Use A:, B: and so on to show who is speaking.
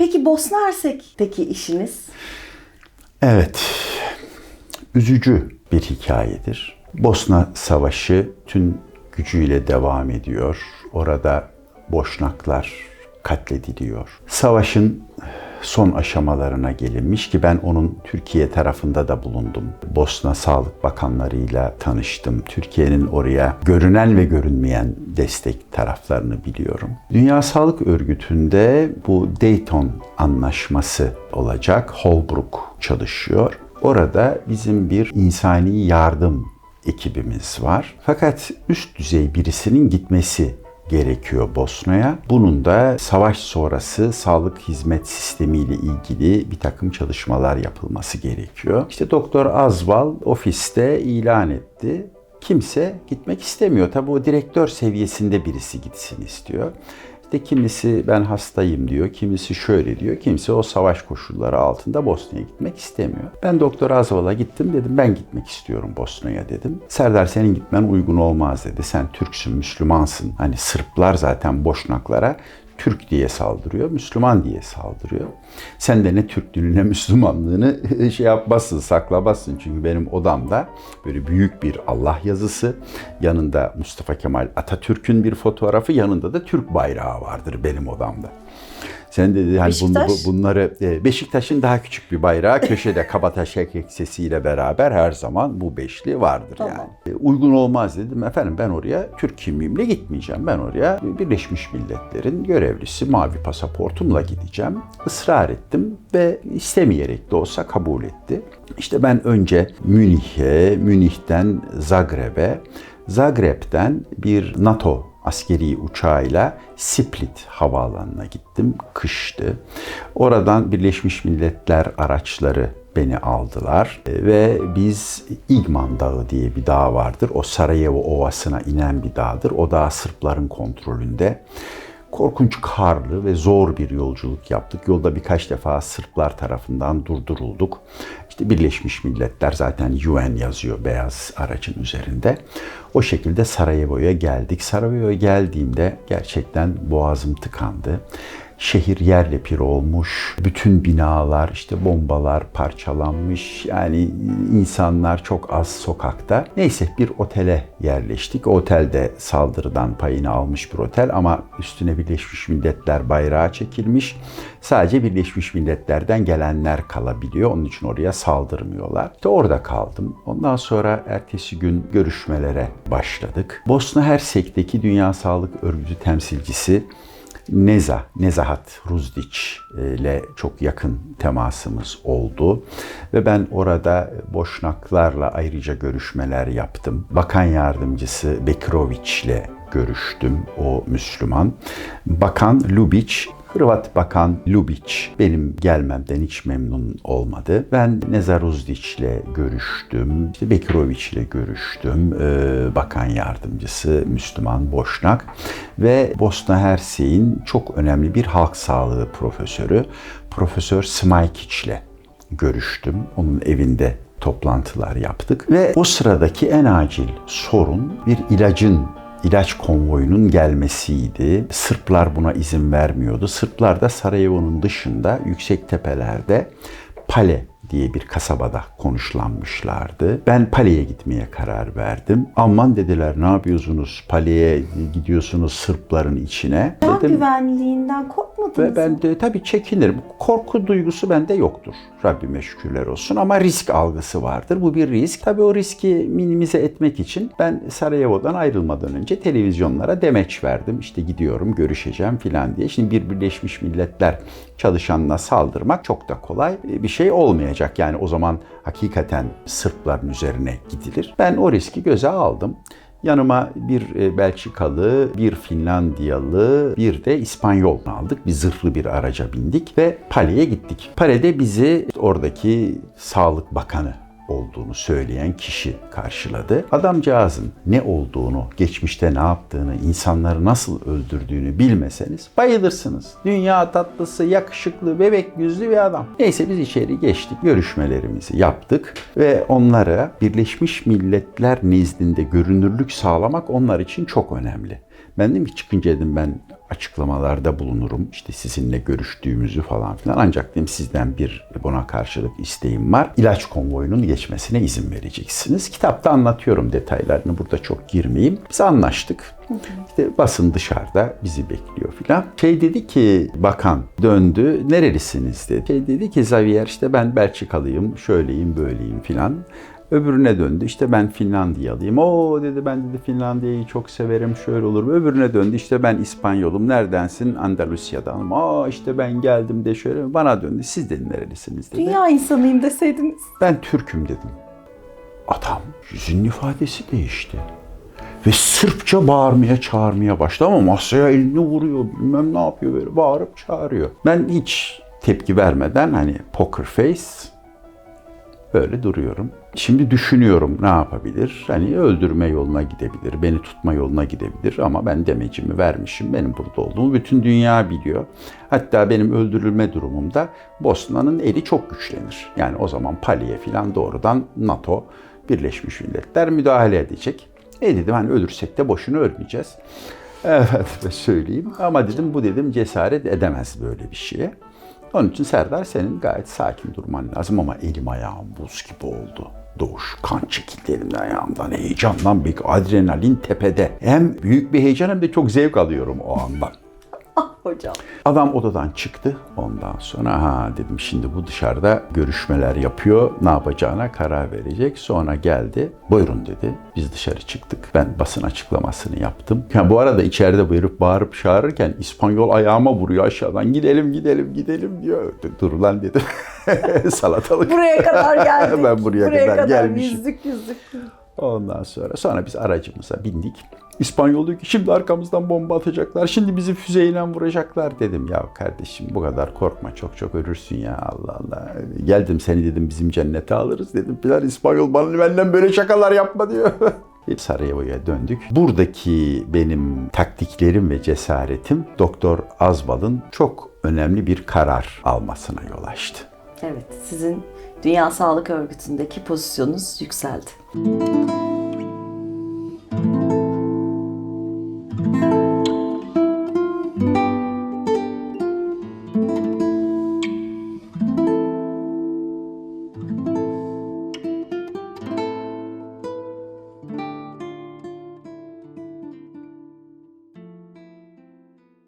A: Peki Bosna Hersek'teki işiniz?
B: Evet, üzücü bir hikayedir. Bosna Savaşı tüm gücüyle devam ediyor. Orada Boşnaklar katlediliyor. Savaşın son aşamalarına gelinmiş ki ben onun Türkiye tarafında da bulundum. Bosna Sağlık Bakanlarıyla tanıştım. Türkiye'nin oraya görünen ve görünmeyen destek taraflarını biliyorum. Dünya Sağlık Örgütü'nde bu Dayton Anlaşması olacak. Holbrook çalışıyor. Orada bizim bir insani yardım ekibimiz var. Fakat üst düzey birisinin gitmesi gerekiyor Bosna'ya. Bunun da savaş sonrası sağlık hizmet sistemiyle ilgili bir takım çalışmalar yapılması gerekiyor. İşte Doktor Azval ofiste ilan etti. Kimse gitmek istemiyor. Tabii o direktör seviyesinde birisi gitsin istiyor. İşte kimisi ben hastayım diyor, kimisi şöyle diyor, kimisi o savaş koşulları altında Bosna'ya gitmek istemiyor. Ben Doktor Azval'a gittim dedim ben gitmek istiyorum Bosna'ya dedim. Serdar senin gitmen uygun olmaz dedi. Sen Türksün, Müslümansın. Hani Sırplar zaten Boşnaklara Türk diye saldırıyor, Müslüman diye saldırıyor. Sen de ne Türklüğünü ne Müslümanlığını şey yapmazsın, saklamazsın. Çünkü benim odamda böyle büyük bir Allah yazısı, yanında Mustafa Kemal Atatürk'ün bir fotoğrafı, yanında da Türk bayrağı vardır benim odamda. Sen dedi hani
A: Beşiktaş?
B: bunları e, Beşiktaş'ın daha küçük bir bayrağı köşede Kabataş eksesiyle beraber her zaman bu beşli vardır
A: Tamam.
B: yani. E, Uygun olmaz dedim efendim ben oraya Türk kimliğimle gitmeyeceğim. Ben oraya Birleşmiş Milletler'in görevlisi mavi pasaportumla gideceğim. Israr ettim ve istemeyerek de olsa kabul etti. İşte ben önce Münih'e, Münih'ten Zagreb'e, Zagreb'den bir NATO askeri uçağıyla Split havaalanına gittim. Kıştı. Oradan Birleşmiş Milletler araçları beni aldılar ve biz İgman Dağı diye bir dağ vardır. O Sarajevo Ovası'na inen bir dağdır. O dağ Sırpların kontrolünde. Korkunç karlı ve zor bir yolculuk yaptık. Yolda birkaç defa Sırplar tarafından durdurulduk. İşte Birleşmiş Milletler zaten UN yazıyor beyaz aracın üzerinde. O şekilde Sarajevo'ya geldik. Sarajevo'ya geldiğimde gerçekten boğazım tıkandı. Şehir yerle pir olmuş. Bütün binalar işte bombalar parçalanmış. Yani insanlar çok az sokakta. Neyse bir otele yerleştik. O otelde saldırıdan payını almış bir otel ama üstüne Birleşmiş Milletler bayrağı çekilmiş. Sadece Birleşmiş Milletler'den gelenler kalabiliyor. Onun için oraya saldırmıyorlar. İşte orada kaldım. Ondan sonra ertesi gün görüşmelere başladık. Bosna Hersek'teki Dünya Sağlık Örgütü temsilcisi Neza, Nezahat Ruzdiç ile çok yakın temasımız oldu. Ve ben orada Boşnaklarla ayrıca görüşmeler yaptım. Bakan yardımcısı Bekiroviç ile görüştüm, o Müslüman. Bakan Lubić Hırvat Bakan Lubić benim gelmemden hiç memnun olmadı. Ben Nezar Uzdić ile görüştüm, işte Bekiroviç ile görüştüm. Ee, bakan yardımcısı Müslüman Boşnak ve Bosna Hersek'in çok önemli bir halk sağlığı profesörü Profesör Smajkić ile görüştüm. Onun evinde toplantılar yaptık ve o sıradaki en acil sorun bir ilacın ilaç konvoyunun gelmesiydi. Sırplar buna izin vermiyordu. Sırplar da Sarajevo'nun dışında yüksek tepelerde Pale diye bir kasabada konuşlanmışlardı. Ben Pale'ye gitmeye karar verdim. Aman dediler ne yapıyorsunuz? Pale'ye gidiyorsunuz Sırpların içine.
A: Can
B: Dedim,
A: güvenliğinden korkmadınız
B: ve ben de tabii çekinirim. Korku duygusu bende yoktur. Rabbime şükürler olsun ama risk algısı vardır. Bu bir risk. Tabii o riski minimize etmek için ben Sarajevo'dan ayrılmadan önce televizyonlara demeç verdim. İşte gidiyorum, görüşeceğim filan diye. Şimdi bir Birleşmiş Milletler çalışanına saldırmak çok da kolay bir şey olmayacak. Yani o zaman hakikaten Sırpların üzerine gidilir. Ben o riski göze aldım. Yanıma bir e, Belçikalı, bir Finlandiyalı, bir de İspanyol aldık. Bir zırhlı bir araca bindik ve Pale'ye gittik. Pale'de bizi oradaki Sağlık Bakanı olduğunu söyleyen kişi karşıladı. Adamcağızın ne olduğunu, geçmişte ne yaptığını, insanları nasıl öldürdüğünü bilmeseniz bayılırsınız. Dünya tatlısı, yakışıklı, bebek yüzlü bir adam. Neyse biz içeri geçtik, görüşmelerimizi yaptık ve onlara Birleşmiş Milletler nezdinde görünürlük sağlamak onlar için çok önemli. Ben dedim ki çıkınca dedim ben açıklamalarda bulunurum. İşte sizinle görüştüğümüzü falan filan. Ancak dedim sizden bir buna karşılık isteğim var. İlaç konvoyunun geçmesine izin vereceksiniz. Kitapta anlatıyorum detaylarını. Burada çok girmeyeyim. Biz anlaştık. İşte basın dışarıda bizi bekliyor filan. Şey dedi ki bakan döndü. Nerelisiniz dedi. Şey dedi ki Xavier işte ben Belçikalıyım. Şöyleyim böyleyim filan. Öbürüne döndü. İşte ben Finlandiyalıyım. O dedi ben dedi Finlandiya'yı çok severim. Şöyle olur mu? Öbürüne döndü. İşte ben İspanyolum. Neredensin? Andalusya'dan. Aa işte ben geldim de şöyle. Bana döndü. Siz dedi nerelisiniz dedi.
A: Dünya insanıyım deseydiniz.
B: Ben Türk'üm dedim. Adam yüzünün ifadesi değişti. Ve Sırpça bağırmaya çağırmaya başladı ama masaya elini vuruyor bilmem ne yapıyor böyle bağırıp çağırıyor. Ben hiç tepki vermeden hani poker face böyle duruyorum. Şimdi düşünüyorum ne yapabilir? Hani öldürme yoluna gidebilir, beni tutma yoluna gidebilir ama ben demecimi vermişim. Benim burada olduğumu bütün dünya biliyor. Hatta benim öldürülme durumumda Bosna'nın eli çok güçlenir. Yani o zaman Pali'ye falan doğrudan NATO, Birleşmiş Milletler müdahale edecek. E dedim hani ölürsek de boşuna ölmeyeceğiz. Evet söyleyeyim ama dedim bu dedim cesaret edemez böyle bir şeye. Onun için Serdar senin gayet sakin durman lazım ama elim ayağım buz gibi oldu. Doğuş, kan çekildi elimden ayağımdan, heyecandan, bir adrenalin tepede. Hem büyük bir heyecan hem de çok zevk alıyorum o andan.
A: Hocam.
B: Adam odadan çıktı. Ondan sonra ha dedim şimdi bu dışarıda görüşmeler yapıyor. Ne yapacağına karar verecek. Sonra geldi. Buyurun dedi. Biz dışarı çıktık. Ben basın açıklamasını yaptım. Ya bu arada içeride buyurup bağırıp çağırırken İspanyol ayağıma vuruyor aşağıdan. Gidelim gidelim gidelim diyor. Dur lan dedim. Salatalık.
A: Buraya kadar geldik.
B: Ben buraya kadar gelmişim.
A: Yüzlük yüzlük.
B: Ondan sonra sonra biz aracımıza bindik. İspanyol diyor ki şimdi arkamızdan bomba atacaklar. Şimdi bizi füzeyle vuracaklar dedim. Ya kardeşim bu kadar korkma çok çok ölürsün ya Allah Allah. Geldim seni dedim bizim cennete alırız dedim. Filan İspanyol bana benden böyle şakalar yapma diyor. Sarajevo'ya döndük. Buradaki benim taktiklerim ve cesaretim Doktor Azbal'ın çok önemli bir karar almasına yol açtı.
A: Evet sizin Dünya Sağlık Örgütü'ndeki pozisyonunuz yükseldi.